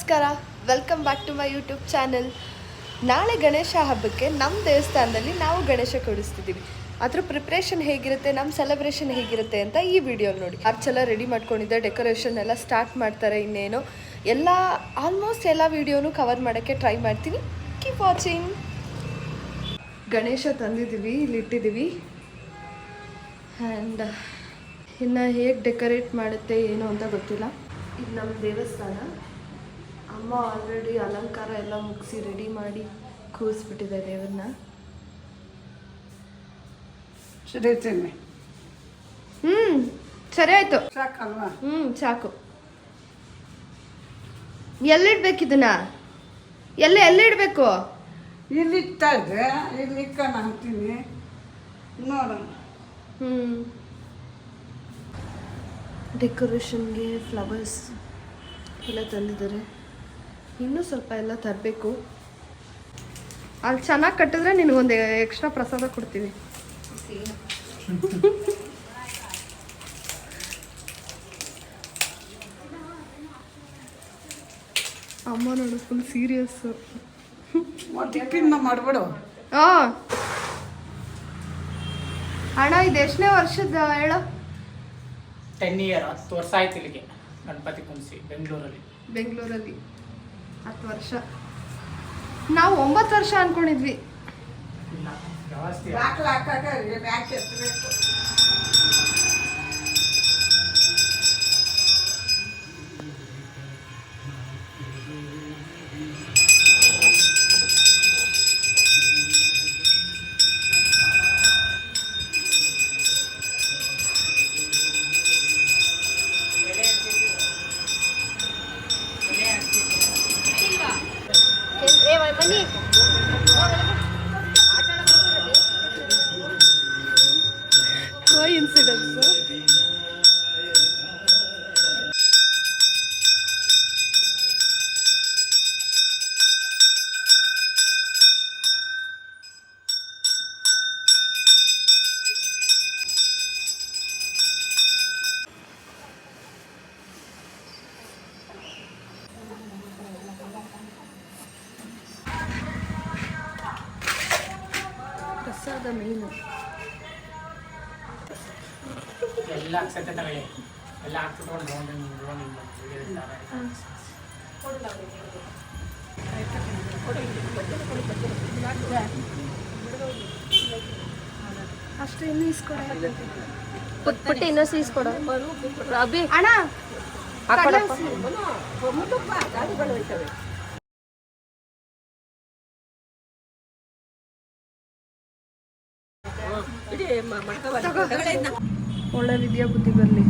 ನಮಸ್ಕಾರ. Welcome back to my YouTube channel ನಾಳೆ ಗಣೇಶ ಹಬ್ಬಕ್ಕೆ ನಮ್ಮ ದೇವಸ್ಥಾನದಲ್ಲಿ ನಾವು ಗಣೇಶ ಕೊಡಿಸ್ತಿದ್ದೀವಿ ಅದ್ರ ಪ್ರಿಪ್ರೇಷನ್ ಹೇಗಿರುತ್ತೆ ನಮ್ಮ ಸೆಲೆಬ್ರೇಷನ್ ಹೇಗಿರುತ್ತೆ ಅಂತ ಈ ವಿಡಿಯೋ ನೋಡಿ. ಅರ್ಚೆಲ್ಲ ರೆಡಿ ಮಾಡ್ಕೊಂಡಿದ್ದೆ ಡೆಕೋರೇಷನ್ ಎಲ್ಲ ಸ್ಟಾರ್ಟ್ ಮಾಡ್ತಾರೆ ಇನ್ನೇನು. ಎಲ್ಲ ಆಲ್ಮೋಸ್ಟ್ ಎಲ್ಲ ವಿಡಿಯೋನು ಕವರ್ ಮಾಡೋಕ್ಕೆ ಟ್ರೈ ಮಾಡ್ತೀನಿ. ಕೀಪ್ ವಾಚಿಂಗ್ ಗಣೇಶ ತಂದಿದ್ದೀವಿ ಇಲ್ಲಿ ಇಟ್ಟಿದ್ದೀವಿ ಆ್ಯಂಡ್ ಇನ್ನು ಹೇಗೆ ಡೆಕೋರೇಟ್ ಮಾಡುತ್ತೆ, ಏನು ಅಂತ ಗೊತ್ತಿಲ್ಲ. ಇದು ನಮ್ಮ ದೇವಸ್ಥಾನ. ಅಮ್ಮ ಆಲ್ರೆಡಿ ಅಲಂಕಾರ ಎಲ್ಲ ಮುಗಿಸಿ ರೆಡಿ ಮಾಡಿ ಕೂರಿಸ್ಬಿಟ್ಟಿದೆ ದೇವ್ರನ್ನ. ಸಿಡಿತೀನಿ ಹ್ಞೂ ಸರಿ ಆಯಿತು. ಸಾಕಲ್ವಾ? ಹ್ಞೂ ಸಾಕು. ಎಲ್ಲಿಡ್ಬೇಕಿದನ್ನ ಎಲ್ಲ ಎಲ್ಲಿಡಬೇಕು? ಇಲ್ಲಿ ಇತ್ತಾ ಇದೆ ಇಲ್ಲಿ ಇಕ್ಕಣ ಅಂತೀನಿ ನೋಡೋಣ ಹ್ಞೂ ಡೆಕೋರೇಷನ್ಗೆ ಫ್ಲವರ್ಸ್ ಎಲ್ಲ ತಂದಿದ್ದಾರೆ. ಇನ್ನೂ ಸ್ವಲ್ಪ ಎಲ್ಲ ತರಬೇಕು. ಅಲ್ಲಿ ಚೆನ್ನಾಗಿ ಕಟ್ಟಿದ್ರೆ ನಿನಗೊಂದು ಎಕ್ಸ್ಟ್ರಾ ಪ್ರಸಾದ ಕೊಡ್ತೀವಿ ಅಮ್ಮ ನೋಡು ಫುಲ್ ಸೀರಿಯಸ್ಸು ಮಾಡ್ಬಿಡು ಪಿನ್ನ ಮಾಡಿಬಿಡು. ಹಾಂ ಅಣ್ಣ ಇದು ಎಷ್ಟನೇ ವರ್ಷದ ಹೇಳ? ಟೆನ್ ಇಯರ್ ಹತ್ತು ವರ್ಷ ಆಯ್ತು ಇಲ್ಲಿಗೆ. ಗಣಪತಿ ಕುಂಸಿ ಬೆಂಗಳೂರಲ್ಲಿ. ಬೆಂಗಳೂರಲ್ಲಿ. ಹತ್ತು ವರ್ಷ. ನಾವು ಒಂಬತ್ತು ವರ್ಷ ಅನ್ಕೊಂಡಿದ್ವಿ. dançou? Passada mesmo. ಎಲ್ಲ ಅಕ್ಷತೆ ತಗೊಳ್ಳಿ. ಎಲ್ಲ ಹಾಕ್ಬಿಟ್ಕೊಂಡು ರೌಂಡ್ ರೌಂಡ್ ಅಷ್ಟು ಇನ್ನೂ ಇಸ್ಕೊಡ ಪುಟ್ಟಿ ಇನ್ನೂ ಇಸ್ಕೊಡ ಅಭಿ ಅಣ್ಣ ವಿದ್ಯಾ ಬುದ್ಧಿ ಬರಲಿ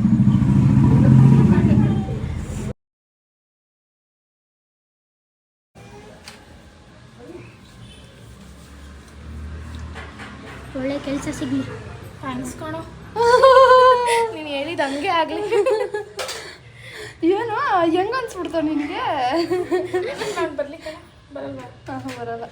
ಒಳ್ಳೆ ಕೆಲಸ ಸಿಗ್ಲಿ. ಕಣೋ. ನೀನು ಹೇಳಿದ ಹಂಗೆ ಆಗಲಿ. ಏನು ಹೆಂಗ ಅನ್ಸ್ಬಿಡ್ತಾವ ನಿನಗೆ? ನಾನು ಬರ್ಲಿಕ್ಕೆ ಬರಲ್ಲ. ಬರಲ್ಲ.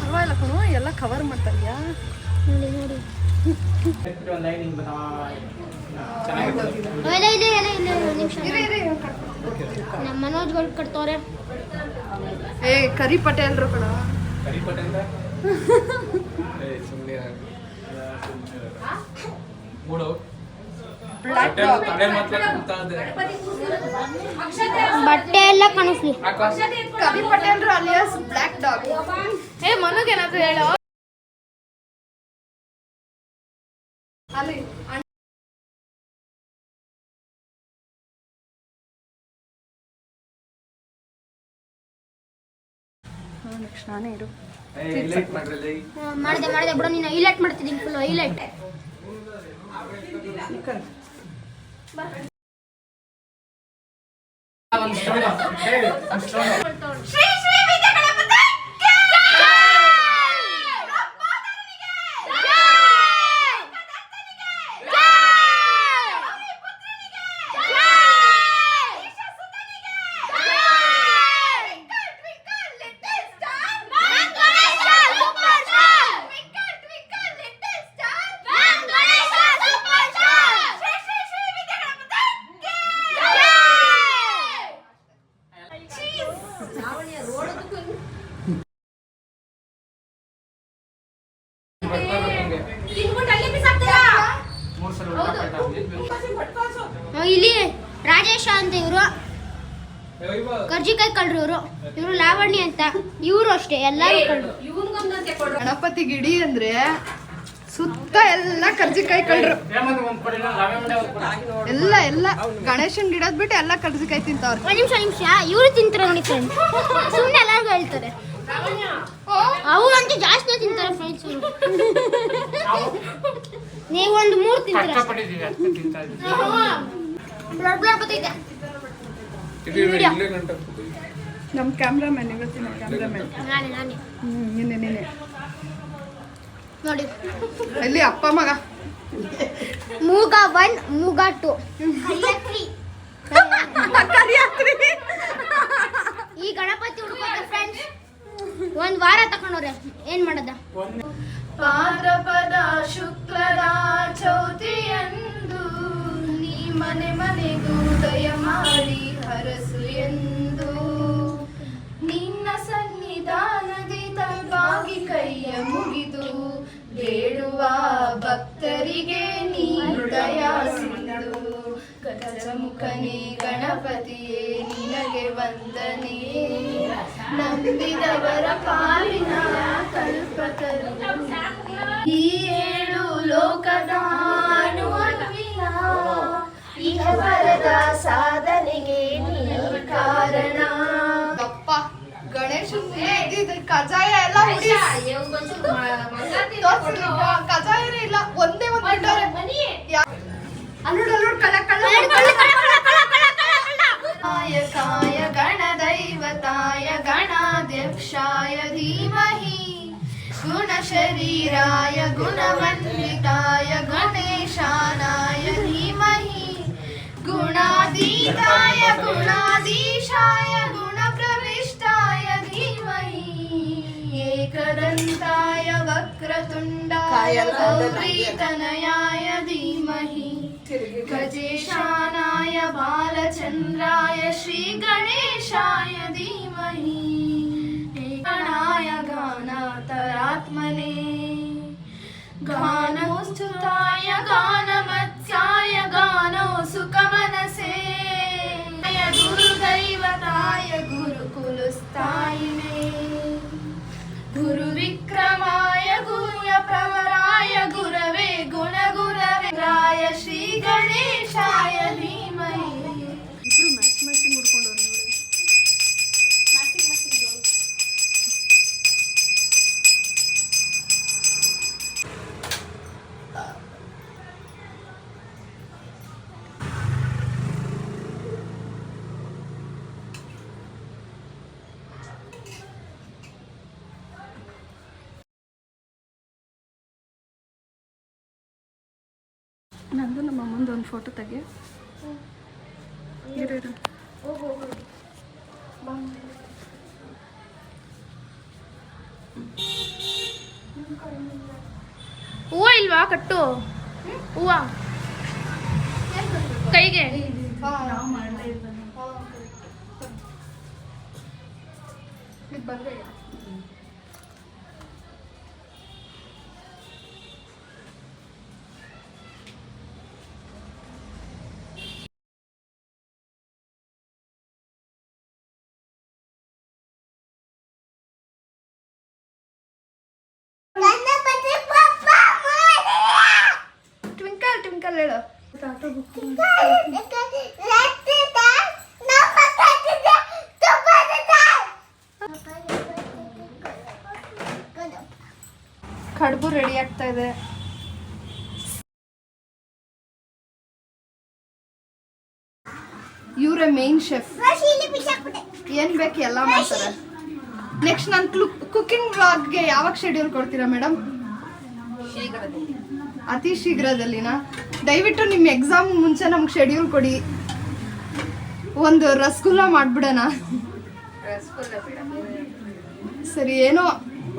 ಪರವಾಗಿಲ್ಲ ಕಣು ಎಲ್ಲ ಕವರ್ ಮಾಡ್ತಾ ಇದೆಯಾ ನೋಡಿ ನೋಡಿ ನಮ್ಮ ಮನೋಜ್ಗಳು ಕಟ್ತವ್ರೆ ಏ ಕರಿ ಪಟೇಲ್ರು ಕಣ. ಕರಿಪಟ್ಟೆ ಅಂತ ಮೂಡು ತಲೆ ಮಾತ್ರ ಕುಂತಾ ಇದ್ರೆ ಬಟ್ಟೆ ಎಲ್ಲ ಕಾಣಿಸ್ಲಿ. ಕವಿ ಪಟೇಲ್ ಅಲಿಯಾಸ್ ಬ್ಲ್ಯಾಕ್ ಡಾಗ್. ಏ ಮನುಗೆ ಏನಾದ್ರು ಹೇಳೋ? ಅಲ್ಲಿ ನಾನೇ ಇರು. ಹಾ, ಮಾಡಿದೆ ಮಾಡಿದೆ ಬಿಡು ನೀನು. ಹೈಲೈಟ್ ಮಾಡ್ತಿದ್ದೀನಿ ಫುಲ್ ಹೈಲೈಟ್. ಒಂದು ಸ್ಟೋನ್ ಒಂದು ಕರ್ಜಿಕಾಯಿ ಕಳ್ರು ಇವರು. ಇವರು ಲಾವಣ್ಣಿ ಅಂತ. ಇವರು ಅಷ್ಟೇ ಎಲ್ಲರೂ ಕಳ್ರು. ಗಣಪತಿ ಗಿಡಿ ಅಂದ್ರೆ ಸುತ್ತ ಎಲ್ಲ ಕರ್ಜಿಕಾಯಿ ಕಳ್ರು. ಎಲ್ಲ ಎಲ್ಲ. ಗಣೇಶನ್ ಗಿಡದ್ ಬಿಟ್ಟು ಎಲ್ಲ ಕರ್ಜಿಕಾಯಿ ತಿಂತಾವ್ರು. ಒಂದ್ ನಿಮಿಷ ನಿಮಿಷ. ಇವರು ತಿಂತಾರೆ ನೋಡಿ ಫ್ರೆಂಡ್ಸ್ ಸುಮ್ಮನೆ ಎಲ್ಲರಿಗೂ ಹೇಳ್ತಾರೆ. ಅವ್ರಂತೂ ಅಂತೂ ಜಾಸ್ತಿ ತಿಂತಾರೆ ಫ್ರೆಂಡ್ಸ್ ನೀವು. ಒಂದು ಮೂರು ತಿಂತೀರ ಬ್ಲಡ್ ಕ್ಯಾಮ್ರಾಮನ್ ಇವತ್ತಿನ ಕ್ಯಾಮ್ರಾಮನ್. ನಾನೇ ನಾನೇ. ಹ್ಮ್ ನಿನ್ನೆ ನಿನ್ನೆ. ನೋಡಿ. ಎಲ್ಲಿ ಅಪ್ಪ ಮಗ? ಮೂಗ ಒನ್ ಮೂಗ ಟು. ಈ ಗಣಪತಿ ಹುಡ್ಕೋತ ಫ್ರೆಂಡ್ಸ್ ಒಂದ್ ವಾರ ತಕೊಂಡವ್ರೆ. ಏನ್ ಮಾಡದ? ಪಾದ್ರಪದ ಭಾದ್ರಪದ ಗಜಮುಖನೇ ಗಣಪತಿಯೇ ನಿನಗೆ ವಂದನೆ. ನಂಬಿದವರ ಪಾಲಿನ ಕಲ್ಪತರು. ಈ ಏಳು ಲೋಕದ ಇಹ ಬರದ ಸಾಧನೆಗೆ ನೀ ಕಾರಣ. ಅಪ್ಪ ಗಣೇಶ ಕಜಾಯ ಎಲ್ಲ ಕಜಾಯ ಇಲ್ಲ ಒಂದೇ ಒಂದು ಅಲ್ಲೂಡ್ ಅಲ್ಲೂಡ್ ಕಲ ಕಲ ಕಲ ಕಲ ಕಲ ಕಲ ಕಾಯ ಗಣದೈವತಾಯ ಗಣಾಧ್ಯಕ್ಷಾಯ ಧೀಮಹಿ गुणशरीराय गुणवन्विताय गणेशानाय धीमहि गुणादीताय गुणाधीशाय गुणप्रविष्टाय धीमहि एकदन्ताय वक्रतुण्डाय गौरीतनयाय చంద్రాయ శ్రీ గణేశాయ ధీమహి. గణాయ గానాతరాత్మనే గానోస్తుతాయ గానమత్స్యాయ గానో సుఖమనసే గురుదైవతాయ గురుకులుస్తాయినే. గురు విక్రమాయ గురుయ ప్రవరాయ గురవే గుణగురవే. రాయ శ్రీ గణేశాయ ನಂದು ನಮ್ಮ ಅಮ್ಮಂದು ಒಂದು ಫೋಟೋ ತೆಗೆ. ಇರು ಇರು. ಹೂವ ಇಲ್ವಾ ಕಟ್ಟು? ಹೂವ? ಕೈಗೆ? ಇದು ಬಂದ್ರೆ ಇದೆ. ಇವರೇ ಮೇನ್ ಶೆಫ್ ಏನ್ ಬೇಕು ಎಲ್ಲ ಮಾಡ್ತಾರೆ. ನೆಕ್ಸ್ಟ್ ನಾನು ಕುಕಿಂಗ್ ಬ್ಲಾಗ್ಗೆ ಯಾವಾಗ ಶೆಡ್ಯೂಲ್ ಕೊಡ್ತೀರಾ ಮೇಡಮ್ ಅತಿ ಶೀಘ್ರದಲ್ಲಿನಾ? ದಯವಿಟ್ಟು ನಿಮ್ಮ ಎಕ್ಸಾಮ್ ಮುಂಚೆ ನಮ್ಗೆ ಶೆಡ್ಯೂಲ್ ಕೊಡಿ. ಒಂದು ರಸಗುಲ್ಲ ಮಾಡ್ಬಿಡೋಣ. ಸರಿ ಏನೋ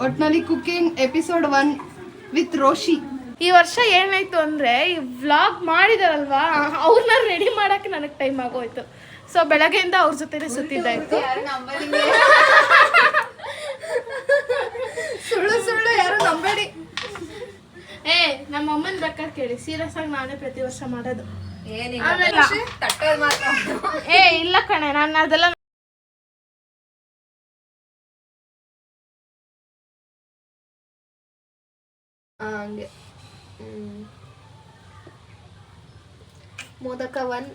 ಒಟ್ನಲ್ಲಿ cooking episode one with Roshi ಈ ವರ್ಷ ಏನಾಯ್ತು ಅಂದ್ರೆ ಈ ವ್ಲಾಗ್ ಮಾಡಿದಾರಲ್ವಾ ಅವ್ರನ್ನ ರೆಡಿ ಮಾಡಕ್ಕೆ ನನಗೆ ಟೈಮ್ ಆಗೋಯ್ತು. ಸೊ ಬೆಳಗ್ಗೆಯಿಂದ ಅವ್ರ ಜೊತೆ ಸುತ್ತಿದ್ದಾಯ್ತು ಸುಳ್ಳು ಸುಳ್ಳು ಯಾರು ನಂಬೇಡಿ. ಏ ನಮ್ಮ ಅಮ್ಮನ ಬೇಕಾದ್ರೆ ಕೇಳಿ ಸೀರಿಯಸ್ ಆಗಿ ನಾನೇ ಪ್ರತಿ ವರ್ಷ ಮಾಡೋದು. ಏನಿಲ್ಲ ಆಮೇಲೆ ಮಾತ್ರ. ಏ ಇಲ್ಲ ಕಣೆ ನಾನು ಅದೆಲ್ಲ ಹಂಗೆ ಮೋದಕ ಒನ್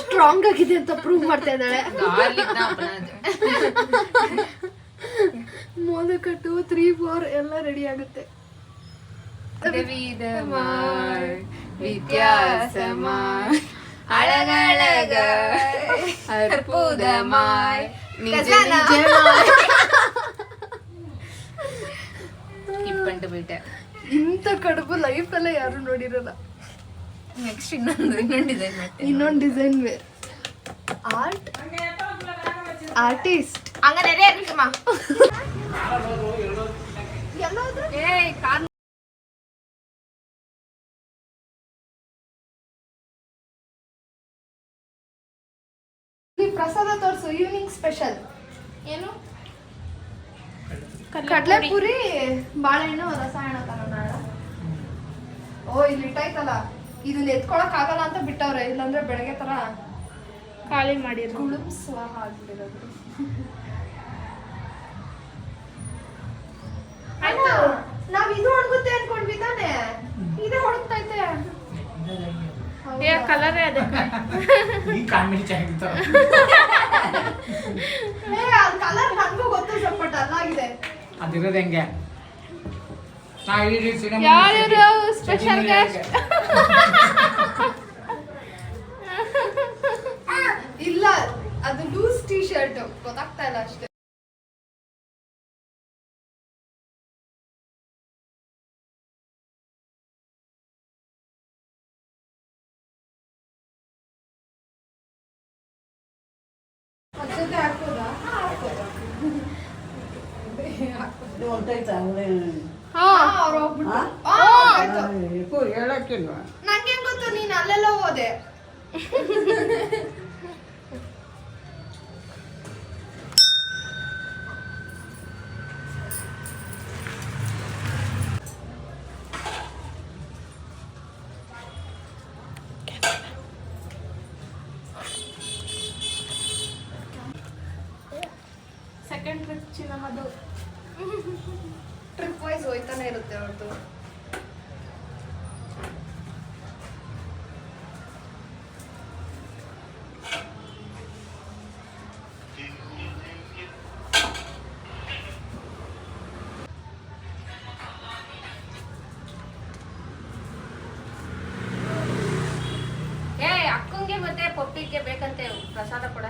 ಸ್ಟ್ರಾಂಗ್ ಆಗಿದೆ ಅಂತ ಪ್ರೂವ್ ಮಾಡ್ತಾ ಇದ್ದಾಳೆ. ಮೋದಕ ಟೂ ತ್ರೀ ಫೋರ್ ಎಲ್ಲ ರೆಡಿ ಆಗುತ್ತೆ. ವಿದ್ಯಾಸಮ ಅಳಗಳಗ ಅರ್ಪುದ ಮಾಯ್ ನಿಜ ಕಂಡುಬಿಟ್ಟೆ ಇಂಥ ಕಡುಬು ಲೈಫಲ್ಲೇ ಯಾರು ನೋಡಿರಲ್ಲ. ನೆಕ್ಸ್ಟ್ ಇನ್ನೊಂದು ಇನ್ನೊಂದು ಡಿಸೈನ್ ಇನ್ನೊಂದು ಡಿಸೈನ್ ವೇರ್ ಆರ್ಟ್ ಆರ್ಟಿಸ್ಟ್ ಹಂಗಾರೆ ಎಲ್ಲೋದ್ರು ಪ್ರಸಾದ ತೋರಿಸು ಈವ್ನಿಂಗ್ ಸ್ಪೆಷಲ್ ಏನು? ಕಡಲೆಪುರಿ ಬಾಳೆಹಣ್ಣು ರಸಾಯನ ತರೋಣ ಓ ಇಲ್ಲಿ ಇಟ್ಟಾಯ್ತಲ್ಲ. ಇದನ್ನ ಎತ್ಕೊಳಕ್ ಆಗಲ್ಲ ಅಂತ ಬಿಟ್ಟವ್ರೆ. ಇಲ್ಲಾಂದ್ರೆ ಬೆಳಗ್ಗೆ ತರ ಖಾಲಿ ಮಾಡಿ ಗುಳುಮ್ಸುವ ಆಗ್ಬಿಟ್ಟಿರೋದು? ನಾವ್ ಇದು ಹೊಡ್ಗುತ್ತೆ ಅನ್ಕೊಂಡ್ವಿ ತಾನೆ. ಇದೇ ಹೊಡ್ತೈತೆ ಏ ಕಲರೇ ಅದೇ. ಈ ಕಾಮಿಡಿ ಚೆನ್ನಾಗಿತ್ತು ಏ ಆ ಕಲರ್ ನನ್ಗೂ ಗೊತ್ತು ಸ್ವಲ್ಪ ಡಲ್ ಆಗಿದೆ ಅದಿರೋದು ಹೆಂಗೆ? ನಾ ಸಿನಿಮಾ ಯಾರು ಸ್ಪೆಷಲ್ ಗೆಸ್ಟ್ ಇಲ್ಲ ಅದು ಲೂಸ್ ಟೀ ಶರ್ಟ್ ಗೊತ್ತಾಗ್ತಾ ಇಲ್ಲ ಅಷ್ಟೇ. ಹೊಂಟೈತಾ. ಹೇಳಕ್ಕಿಲ್ವಾ? ನಂಗೆ ಗೊತ್ತು ನೀನ್ ಅಲ್ಲೆಲ್ಲ ಹೋದೆ. ಸೆಕೆಂಡ್ ಟ್ರಿಪ್ ಚಿನ್ನಮ್ಮದು ಹೋಯ್ತಾನೆ ಇರುತ್ತೆ ಅವ್ರದ್ದು ಏ ಅಕ್ಕಂಗೆ ಮತ್ತೆ ಪಪ್ಪಿಗೆ ಬೇಕಂತೆ ಪ್ರಸಾದ ಕೊಡ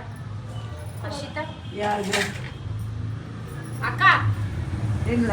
ಹರ್ಷಿತಾ ಯಾರಿಗೆ ಅಕ್ಕ ಇಲ್ಲ